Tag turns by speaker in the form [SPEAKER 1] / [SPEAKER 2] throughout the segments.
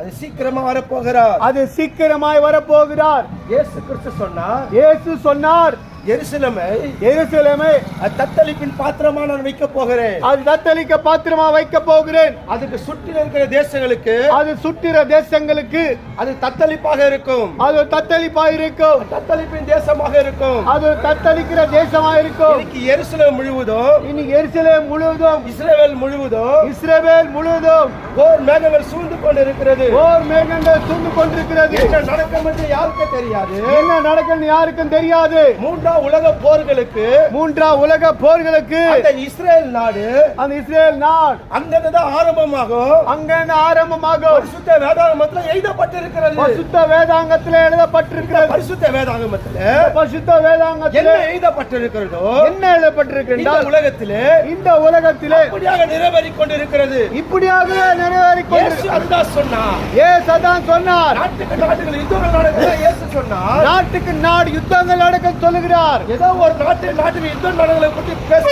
[SPEAKER 1] அது சீக்கிரமா வரப்போகிறார்.
[SPEAKER 2] அது சீக்கிரமாய் வரப்போகிறார்.
[SPEAKER 1] இயேசு கிறிஸ்து சொன்னார்.
[SPEAKER 2] இயேசு சொன்னார்.
[SPEAKER 1] எருசலேமை
[SPEAKER 2] எருசலேமை.
[SPEAKER 1] அது தத்தளிப்பின் பாத்திரமா நான் வைக்க போகிறேன்.
[SPEAKER 2] அது தத்தளிக்க பாத்திரமா வைக்க போகிறேன்.
[SPEAKER 1] அதுக்கு சுற்றில இருக்கிற தேசங்களுக்கு
[SPEAKER 2] அது சுற்றிற தேசங்களுக்கு
[SPEAKER 1] அது தத்தளிப்பாக இருக்கும்.
[SPEAKER 2] அது தத்தளிப்பா இருக்கும்.
[SPEAKER 1] தத்தளிப்பின் தேசமாக இருக்கும்.
[SPEAKER 2] அது தத்தளிக்கிற தேசமா இருக்கும்.
[SPEAKER 1] இன்னைக்கு எருசலேம் முழுவதும்
[SPEAKER 2] இன்னைக்கு எருசலேம் முழுவதும்
[SPEAKER 1] இஸ்ரேல் முழுவதும்
[SPEAKER 2] இஸ்ரவேல் முழுவதும்
[SPEAKER 1] போர் மேகங்கள் சூழ்ந்து கொண்டிருக்கிறது.
[SPEAKER 2] போர் மேகங்கள் சூழ்ந்து கொண்டிருக்கிறது.
[SPEAKER 1] என்ன நடக்கும் என்று யாருக்கு தெரியாது.
[SPEAKER 2] என்ன நடக்குன்னு யாருக்கும் தெரியாது.
[SPEAKER 1] மூன்றாம் உலக போர்களுக்கு
[SPEAKER 2] மூன்றாம் உலக போர்களுக்கு
[SPEAKER 1] அந்த இஸ்ரேல் நாடு
[SPEAKER 2] அந்த இஸ்ரேல் நாடு
[SPEAKER 1] அங்கிருந்துதான் ஆரம்பமாகும்.
[SPEAKER 2] அங்க ஆரம்பமாகும்.
[SPEAKER 1] பரிசுத்த வேதாகமத்துல எழுதப்பட்டிருக்கிறது.
[SPEAKER 2] பசுத்த வேதாங்கத்தில் எழுதப்பட்டிருக்கிறது.
[SPEAKER 1] பரிசுத்த வேதாகமத்துல
[SPEAKER 2] பசுத்த
[SPEAKER 1] என்ன
[SPEAKER 2] வேதாங்கத்தில்
[SPEAKER 1] எழுதப்பட்டிருக்கிறதோ
[SPEAKER 2] என்ன எழுதப்பட்டிருக்கின்ற
[SPEAKER 1] உலகத்திலே
[SPEAKER 2] இந்த உலகத்திலே
[SPEAKER 1] நிறைவேறிக் கொண்டிருக்கிறது
[SPEAKER 2] இப்படியாகவே நிறைவேறி
[SPEAKER 1] இயேசு அதுதான் சொன்னார்.
[SPEAKER 2] ஏசு அதான் சொன்னார்.
[SPEAKER 1] நாட்டுக்கு நாட்டுகள் யுத்தங்கள் நடக்குதா இயேசு சொன்னார்.
[SPEAKER 2] நாட்டுக்கு நாடு யுத்தங்கள் நடக்க சொல்லுகிறார்.
[SPEAKER 1] ஏதோ ஒரு நாட்டு நாட்டுக்கு யுத்தம் நடங்களை பற்றி பேச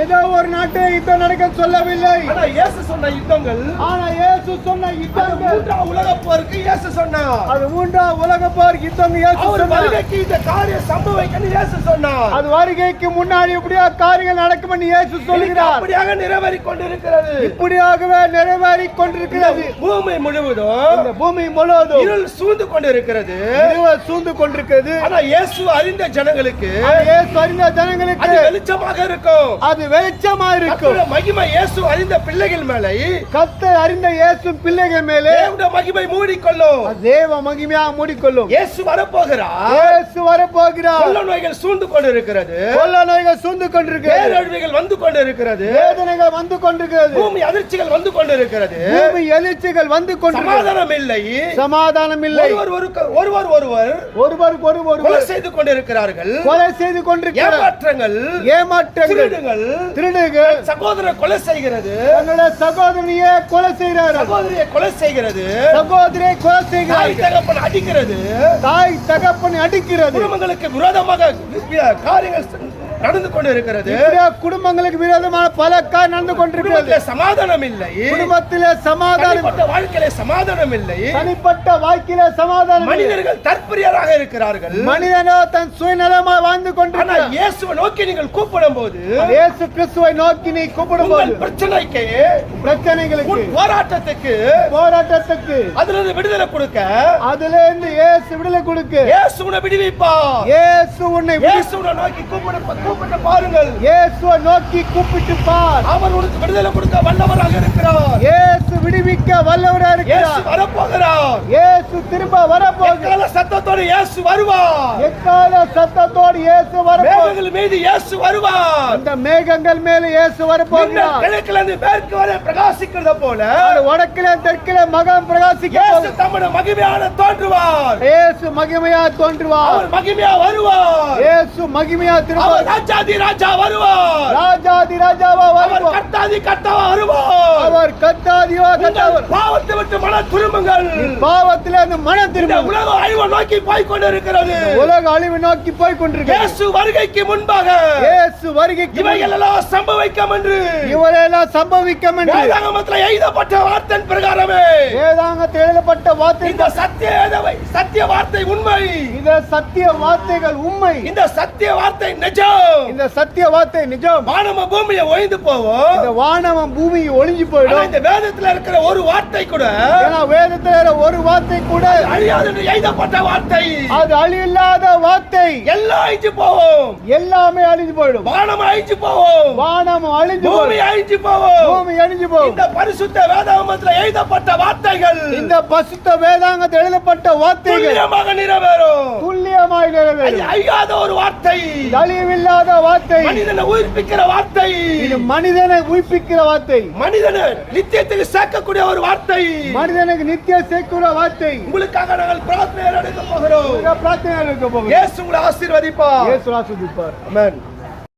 [SPEAKER 2] ஏதோ ஒரு நாட்டு யுத்தம் நடக்க சொல்லவில்லை.
[SPEAKER 1] ஆனா இயேசு சொன்ன யுத்தங்கள்
[SPEAKER 2] ஆனா இயேசு சொன்ன யுத்தங்கள்.
[SPEAKER 1] மூன்றாம் உலக போருக்கு இயேசு சொன்னார்
[SPEAKER 2] அது மூன்றாம் உலக போர் யுத்தம் இயேசு சொன்னார்.
[SPEAKER 1] வருகைக்கு இந்த காரியம் சம்பவிக்கணும் இயேசு சொன்னார்.
[SPEAKER 2] அது வருகைக்கு முன்னாடி இப்படியா காரியங்கள் நடக்கும் என்று இயேசு சொல்லுகிறார்
[SPEAKER 1] அப்படியாக நிறைவேறிக் கொண்டிருக்கிறது.
[SPEAKER 2] இப்படியாகவே நிறைவேறி கொண்டிருக்கிறது.
[SPEAKER 1] பூமி
[SPEAKER 2] இந்த
[SPEAKER 1] முழுவதும்
[SPEAKER 2] பூமி முழுவதும்
[SPEAKER 1] இருள் சூழ்ந்து கொண்டிருக்கிறது.
[SPEAKER 2] சூழ்ந்து கொண்டிருக்கிறது.
[SPEAKER 1] ஆனா இயேசு அறிந்த ஜனங்களுக்கு
[SPEAKER 2] இயேசு அறிந்த ஜனங்களுக்கு
[SPEAKER 1] வெளிச்சமாக இருக்கும்.
[SPEAKER 2] அது வெளிச்சமா இருக்கும்
[SPEAKER 1] மகிமை இயேசு அறிந்த பிள்ளைகள் மேலே.
[SPEAKER 2] கர்த்தர் அறிந்த இயேசு பிள்ளைகள் மேலே.
[SPEAKER 1] தேவனுடைய மகிமை மூடிக்கொள்ளும்.
[SPEAKER 2] தேவ மகிமையா மூடிக்கொள்ளும்.
[SPEAKER 1] இயேசு வரப்போகிறார்
[SPEAKER 2] இயேசு வரப்போகிறார்.
[SPEAKER 1] கொள்ள நோய்கள் சூழ்ந்து கொண்டிருக்கிறது.
[SPEAKER 2] கொள்ள நோய்கள் சூழ்ந்து கொண்டிருக்கிறது
[SPEAKER 1] பேரழிவுகள் வந்து கொண்டிருக்கிறது.
[SPEAKER 2] வேதனைகள் வந்து கொண்டிருக்கிறது.
[SPEAKER 1] பூமி அதிர்ச்சிகள் வந்து கொண்டிருக்கிறது.
[SPEAKER 2] பூமி எழுச்சிகள் வந்து கொண்டிருக்கிறது
[SPEAKER 1] சமாதானம் இல்லை
[SPEAKER 2] சமாதானம் இல்லை
[SPEAKER 1] ஒருவர் ஒருவர் ஒருவர்
[SPEAKER 2] ஒருவருக்கு ஒரு
[SPEAKER 1] கொலை
[SPEAKER 2] ஒருவர்
[SPEAKER 1] செய்து கொண்டிருக்கிறார்கள்.
[SPEAKER 2] கொலை செய்து கொண்டிருக்கிறார்.
[SPEAKER 1] ஏமாற்றங்கள்
[SPEAKER 2] ஏமாற்றங்கள்.
[SPEAKER 1] திருடுகள் சகோதரர் கொலை செய்கிறது.
[SPEAKER 2] தன்னுடைய சகோதரியை கொலை செய்கிறார்கள்.
[SPEAKER 1] சகோதரியை கொலை செய்கிறது.
[SPEAKER 2] சகோதரியை கொலை
[SPEAKER 1] தாய்
[SPEAKER 2] செய்கிறார்கள்
[SPEAKER 1] தகப்பன் அடிக்கிறது.
[SPEAKER 2] தாய் தகப்பனை அடிக்கிறது.
[SPEAKER 1] குடும்பங்களுக்கு விரோதமாக காரியங்கள் நடந்து கொண்டு இருக்கிறது
[SPEAKER 2] குடும்பங்களுக்கு விரோதமான பல கார் நடந்து கொண்டிருக்கிறது.
[SPEAKER 1] குடும்பத்திலே சமாதானம் இல்லை
[SPEAKER 2] ஆபத்திலே சமாதானம்
[SPEAKER 1] வாழ்க்கையில சமாதானம் இல்லை
[SPEAKER 2] தனிப்பட்ட வாழ்க்கையில சமாதானம்.
[SPEAKER 1] மனிதர்கள் தற்பரியராக இருக்கிறார்கள்.
[SPEAKER 2] மனிதனோ தன் சுயநலமா வாழ்ந்து கொண்டிருக்கிறார்.
[SPEAKER 1] இயேசுவை நோக்கி நீங்கள் கூப்பிடும் போது
[SPEAKER 2] இயேசு கிறிஸ்துவை நோக்கி நீ கூப்பிடும் போது
[SPEAKER 1] பிரச்சனைக்கு
[SPEAKER 2] பிரச்சனைகளுக்கு
[SPEAKER 1] போராட்டத்துக்கு
[SPEAKER 2] போராட்டத்துக்கு
[SPEAKER 1] அதுல இருந்து விடுதலை கொடுக்க
[SPEAKER 2] அதுல இருந்து இயேசு விடுதலை கொடுக்கு
[SPEAKER 1] இயேசு உன்னை விடுவிப்பா
[SPEAKER 2] இயேசு உன்னை
[SPEAKER 1] இயேசு உன்னை நோக்கி கூப்பிட கூப்பிட்டு பாருங்கள்.
[SPEAKER 2] இயேசுவை நோக்கி கூப்பிட்டு பார்.
[SPEAKER 1] அவர் உனக்கு விடுதலை கொடுக்க வல்லவராக இருக்கிறார்.
[SPEAKER 2] இயேசு விடுவிக்க வல்லவரா
[SPEAKER 1] இயேசு
[SPEAKER 2] இருக்கிறார்
[SPEAKER 1] வரப்போகிறார்.
[SPEAKER 2] இயேசு திரும்ப வரப்போகிறார்.
[SPEAKER 1] சத்தத்தோடு இயேசு வருவார்.
[SPEAKER 2] எக்கால சத்தத்தோடு இயேசு வரப்போகிறார்.
[SPEAKER 1] மேகங்கள் மீது இயேசு வருவார்.
[SPEAKER 2] அந்த மேகங்கள் மேல இயேசு வரப்போகிறார்
[SPEAKER 1] கிழக்குல இருந்து மேற்கு வரை பிரகாசிக்கிறத போல
[SPEAKER 2] வடக்கிலே தெற்கிலே மகம் பிரகாசிக்க
[SPEAKER 1] இயேசு. தம்முடைய மகிமையான தோன்றுவார்.
[SPEAKER 2] இயேசு மகிமையா தோன்றுவார்.
[SPEAKER 1] அவர் மகிமையா வருவார்.
[SPEAKER 2] இயேசு மகிமையா திரும்ப
[SPEAKER 1] ராஜாதி ராஜா வருவார்.
[SPEAKER 2] ராஜாதி ராஜாவா
[SPEAKER 1] அவர்
[SPEAKER 2] வருவார்.
[SPEAKER 1] கர்த்தாதி கர்த்தாவா வருவார்.
[SPEAKER 2] அவர் கத்தாதியோ கத்தவர்
[SPEAKER 1] உங்கள் பாவத்தை விட்டு மன திரும்புங்கள்.
[SPEAKER 2] பாவத்திலே அந்த மனம் திரும்ப
[SPEAKER 1] உலகம் அழிவை நோக்கி போய் கொண்டிருக்கிறது
[SPEAKER 2] உலக அழிவு நோக்கி போய் கொண்டிருக்கிறது
[SPEAKER 1] இயேசு வருகைக்கு முன்பாக
[SPEAKER 2] இயேசு வருகைக்கு
[SPEAKER 1] இவைகள் எல்லாம் சம்பவிக்கும் என்று.
[SPEAKER 2] இவரெல்லாம் சம்பவிக்கும் என்று.
[SPEAKER 1] வேதாகமத்தில் எழுதப்பட்ட வார்த்தை பிரகாரமே.
[SPEAKER 2] வேதாங்கத்தில் எழுதப்பட்ட வார்த்தை
[SPEAKER 1] இந்த சத்திய சத்திய வார்த்தை உண்மை.
[SPEAKER 2] இந்த சத்திய வார்த்தைகள் உண்மை.
[SPEAKER 1] இந்த சத்திய வார்த்தை நிஜம்.
[SPEAKER 2] இந்த சத்திய வார்த்தை நிஜம்.
[SPEAKER 1] வானம பூமியை ஒழிந்து போவோம்.
[SPEAKER 2] இந்த வானவம் பூமி ஒளிஞ்சு
[SPEAKER 1] ஆனா
[SPEAKER 2] போயிடும்
[SPEAKER 1] இந்த வேதத்துல இருக்கிற ஒரு வார்த்தை கூட
[SPEAKER 2] ஏன்னா வேதத்துல ஒரு வார்த்தை கூட
[SPEAKER 1] அழியாது எழுதப்பட்ட வார்த்தை.
[SPEAKER 2] அது அழியில்லாத வார்த்தை.
[SPEAKER 1] எல்லாம் அழிஞ்சு போவோம்.
[SPEAKER 2] எல்லாமே அழிஞ்சு போயிடும்.
[SPEAKER 1] வானம் அழிஞ்சு போவோம்.
[SPEAKER 2] வானம் அழிஞ்சு
[SPEAKER 1] பூமி அழிஞ்சு போவோம்.
[SPEAKER 2] பூமி அழிஞ்சு போகும்.
[SPEAKER 1] இந்த பரிசுத்த வேதாகமத்தில் எழுதப்பட்ட வார்த்தைகள்
[SPEAKER 2] இந்த பசுத்த வேதாங்கத்தில் எழுதப்பட்ட வார்த்தைகள்
[SPEAKER 1] துல்லியமாக நிறைவேறும்.
[SPEAKER 2] துல்லியமாய்
[SPEAKER 1] அது
[SPEAKER 2] நிறைவேறும்
[SPEAKER 1] அழியாத ஒரு வார்த்தை.
[SPEAKER 2] அழிவில்லாத வார்த்தை.
[SPEAKER 1] மனிதனை உயிர்ப்பிக்கிற வார்த்தை.
[SPEAKER 2] இது மனிதனை உயிர்ப்பிக்கிற வார்த்தை.
[SPEAKER 1] மனிதனை நித்தியத்துக்கு சேர்க்கக்கூடிய ஒரு வார்த்தை.
[SPEAKER 2] மனிதனுக்கு நித்திய சேர்க்கிற வார்த்தை.
[SPEAKER 1] உங்களுக்காக நாங்கள் பிரார்த்தனை நடக்க போகிறோம்.
[SPEAKER 2] பிரார்த்தனை இருக்க போகுது
[SPEAKER 1] இயேசு உங்களை ஆசீர்வதிப்பா
[SPEAKER 2] இயேசு ஆசிர்வதிப்பார்.
[SPEAKER 1] ஆமென்